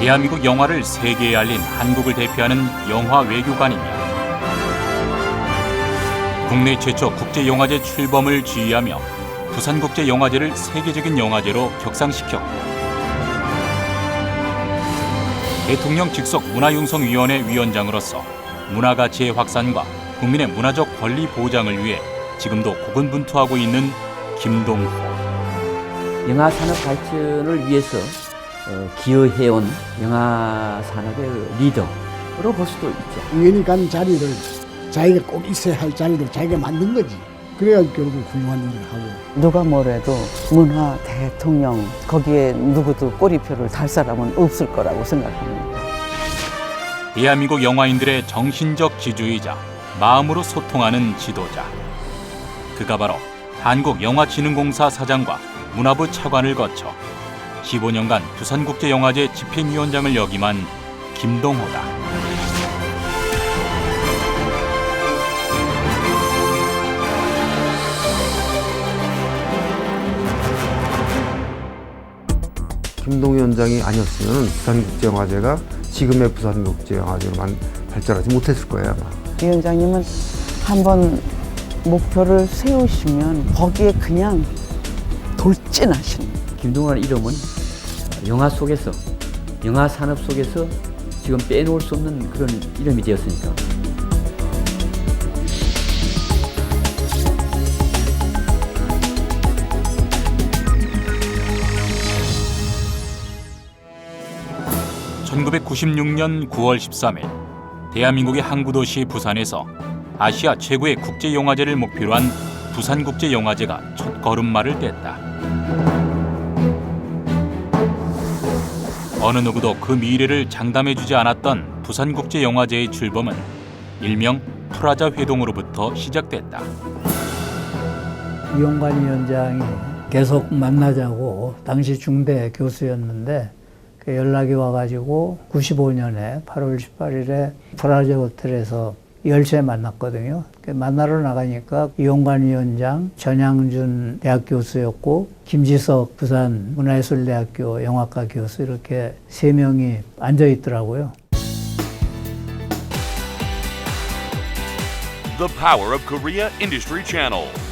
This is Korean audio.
대한민국 영화를 세계에 알린 한국을 대표하는 영화 외교관이며 국내 최초 국제영화제 출범을 지휘하며 부산국제영화제를 세계적인 영화제로 격상시켰고 대통령 직속 문화융성위원회 위원장으로서 문화가치의 확산과 국민의 문화적 권리 보장을 위해 지금도 고군분투하고 있는 김동호. 영화 산업 발전을 위해서 어, 기여해온 영화 산업의 그 리더로 볼 수도 있죠. 우연히 간 자리를 자기가 꼭 있어야 할 자리를 자기가 만든 거지. 그래야 결국 훌륭한 일을 하고. 누가 뭐래도 문화 대통령 거기에 누구도 꼬리표를 달 사람은 없을 거라고 생각합니다. 대한민국 영화인들의 정신적 지주이자 마음으로 소통하는 지도자. 그가 바로 한국영화진흥공사 사장과 문화부 차관을 거쳐 15년간 부산국제영화제 집행위원장을 역임한 김동호다. 김동 위원장이 아니었으면 부산국제영화제가 지금의 부산국제영화제로만 발전하지 못했을 거예요 아마. 위원장님은 한번 목표를 세우시면 거기에 그냥 돌진하시는 김동완 이름은 영화 속에서 영화 산업 속에서 지금 빼놓을 수 없는 그런 이름이 되었으니까 (1996년 9월 13일) 대한민국의 항구 도시 부산에서 아시아 최고의 국제 영화제를 목표로 한 부산국제영화제가 첫 걸음마를 뗐다. 어느 누구도 그 미래를 장담해주지 않았던 부산국제영화제의 출범은 일명 프라자 회동으로부터 시작됐다. 이용관 위원장이 계속 만나자고 당시 중대 교수였는데 그 연락이 와가지고 95년에 8월 18일에 프라자 호텔에서 열차에 만났거든요. 그 만나러 나가니까 이용관 위원장, 전양준 대학 교수였고 김지석 부산 문화예술대학교 영화과 교수 이렇게 세 명이 앉아 있더라고요. The power of Korea Industry Channel.